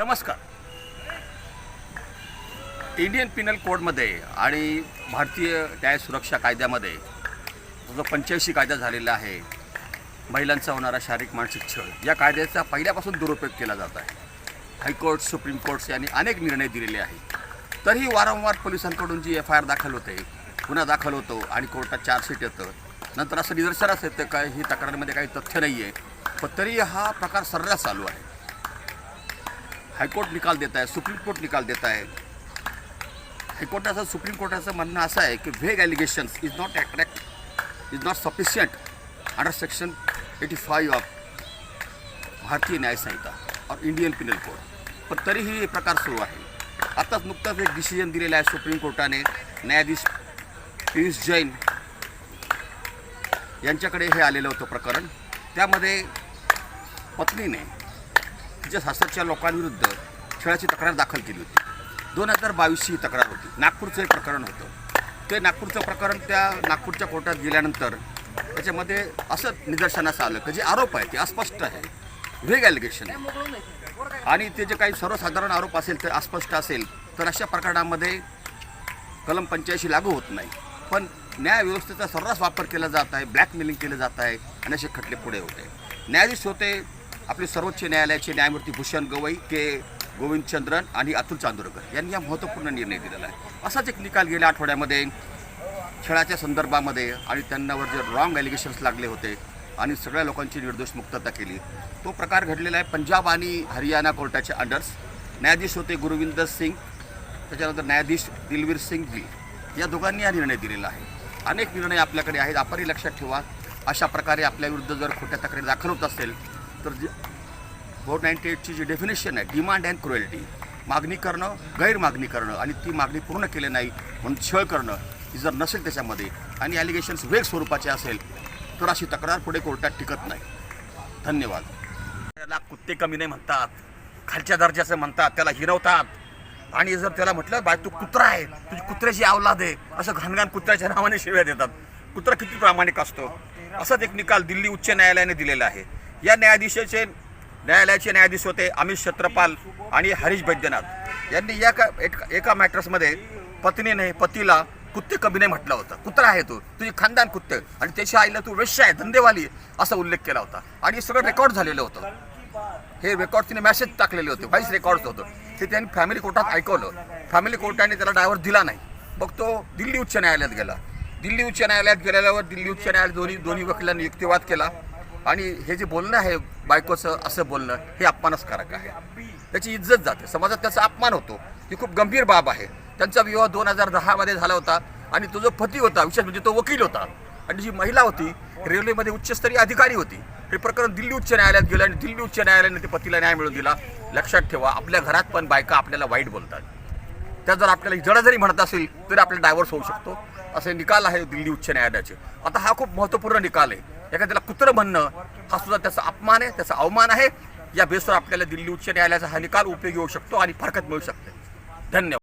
नमस्कार. इंडियन पिनल कोडमध्ये आणि भारतीय न्याय सुरक्षा कायद्यामध्ये जो पंच्याऐंशी कायदा झालेला आहे महिलांचा होणारा शारीरिक मानसिक छळ या कायद्याचा पहिल्यापासून दुरुपयोग केला जात आहे. हायकोर्ट सुप्रीम कोर्ट्स यांनी अनेक निर्णय दिलेले आहेत. तरीही वारंवार पोलिसांकडून जी एफ आय आर दाखल होते गुन्हा दाखल होतो आणि कोर्टात चार्जशीट येतं नंतर असं निदर्शनास येतं काय ही तक्रारीमध्ये काही तथ्य नाही आहे पण तरी हा प्रकार सर्रास चालू आहे. हायकोर्ट निकाल देत आहे सुप्रीम कोर्ट निकाल देत आहे. हायकोर्टाचं सुप्रीम कोर्टाचं म्हणणं असं आहे की vague allegations is not attract is not sufficient under section eighty five of Bharatiya Nyaya Sanhita और इंडियन पिनल कोड पण तरीही हे प्रकार सुरू आहे. आताच नुकताच एक डिसिजन दिलेला आहे सुप्रीम कोर्टाने. न्यायाधीश पियुष जैन यांच्याकडे हे आलेलं होतं प्रकरण. त्यामध्ये पत्नीने तिच्या सासरच्या लोकांविरुद्ध छळाची तक्रार दाखल केली होती. दोन हजार बावीसची ही तक्रार होती. नागपूरचं एक प्रकरण होतं. ते नागपूरचं प्रकरण त्या नागपूरच्या कोर्टात गेल्यानंतर त्याच्यामध्ये असं निदर्शनास आलं की जे आरोप आहे ते अस्पष्ट आहे वेग ॲलिगेशन आहे आणि ते जे काही सर्वसाधारण आरोप असेल ते अस्पष्ट असेल तर अशा प्रकरणामध्ये कलम पंच्याऐंशी लागू होत नाही. पण न्यायव्यवस्थेचा सर्रास वापर केला जात आहे ब्लॅकमेलिंग केलं जात आहे आणि असे खटले पुढे होते. न्यायाधीश होते आपले सर्वोच्च न्यायालयाचे न्यायमूर्ती भूषण गवई के. गोविंद चंद्रन आणि अतुल चांदोरकर यांनी हा महत्त्वपूर्ण निर्णय दिलेला आहे. असाच एक निकाल गेल्या आठवड्यामध्ये खेळाच्या संदर्भामध्ये आणि त्यांनावर जे रॉंग ॲलिगेशन्स लागले होते आणि सगळ्या लोकांची निर्दोष मुक्तता केली तो प्रकार घडलेला आहे पंजाब आणि हरियाणा कोर्टाच्या अंडर्स न्यायाधीश होते गुरुविंदर सिंग त्याच्यानंतर न्यायाधीश दिलवीर सिंग जी या दोघांनी हा निर्णय दिलेला आहे. अनेक निर्णय आपल्याकडे आहेत आपणही लक्षात ठेवा. अशा प्रकारे आपल्याविरुद्ध जर खोट्या तक्रारी दाखल होत असेल तर जे फोर नाईन्टी एटची जी डेफिनेशन आहे डिमांड अँड क्रुएल्टी मागणी करणं गैरमागणी करणं आणि ती मागणी पूर्ण केली नाही म्हणून छळ करणं ही जर नसेल त्याच्यामध्ये आणि ॲलिगेशन्स वेग स्वरूपाचे असेल तर अशी तक्रार पुढे कोर्टात टिकत नाही. धन्यवाद. त्याला कुत्ते कमी नाही म्हणतात खालच्या दर्जाचं म्हणतात त्याला हिरवतात. आणि जर त्याला म्हटलं बाय तू कुत्रा आहे तुझी कुत्र्याची अवलाद आहे असं घाणघाण कुत्र्याच्या नावाने शिव्या देतात. कुत्रा किती प्रामाणिक असतो? असाच एक निकाल दिल्ली उच्च न्यायालयाने दिलेला आहे. या न्यायाधीशाचे न्यायालयाचे न्यायाधीश होते अमित छत्रपाल आणि हरीश बैद्यनाथ. यांनी या का एका मॅटर्समध्ये पत्नीने पतीला कुत्ते कबीने म्हटलं होतं. कुत्रा आहे तू. तुझी खानदान कुत्ते. आणि त्याच्या आईला तू वेश्य आहे धंदेवाली असा उल्लेख केला होता. आणि सगळं रेकॉर्ड झालेलं होतं. हे रेकॉर्ड तिने मेसेज टाकलेले होते व्हाईस रेकॉर्ड होतं. ते त्यांनी फॅमिली कोर्टात ऐकवलं. फॅमिली कोर्टाने त्याला ड्रायव्हर दिला नाही. मग तो दिल्ली उच्च न्यायालयात गेला. दिल्ली उच्च न्यायालयात गेल्यावर दिल्ली उच्च न्यायालयात दोन्ही दोन्ही वकिलांनी युक्तिवाद केला. आणि हे जे बोलणं आहे बायकोचं असं बोलणं हे अपमानस्कारक आहे. त्याची इज्जत जाते. समाजात त्याचा अपमान होतो. ही खूप गंभीर बाब आहे. त्यांचा विवाह दोन हजार दहामध्ये झाला होता आणि तो जो पती होता विशेष म्हणजे तो वकील होता आणि जी महिला होती रेल्वेमध्ये उच्चस्तरीय अधिकारी होती. हे प्रकरण दिल्ली उच्च न्यायालयात गेलं आणि दिल्ली उच्च न्यायालयाने ते पतीला न्याय मिळवून दिला. लक्षात ठेवा आपल्या घरात पण बायका आपल्याला वाईट बोलतात. त्या जर आपल्याला जडा जरी म्हणत असेल तरी आपल्याला डायव्हर्स होऊ शकतो. असे निकाल आहे दिल्ली उच्च न्यायालयाचे. आता हा खूप महत्त्वपूर्ण निकाल आहे. एखाद्याला कुत्रं म्हणणं हा सुद्धा त्याचा अपमान आहे त्याचा अवमान आहे. या बेसवर आपल्याला दिल्ली उच्च न्यायालयाचा हा निकाल उपयोगी येऊ शकतो आणि फारकत मिळू शकते. धन्यवाद.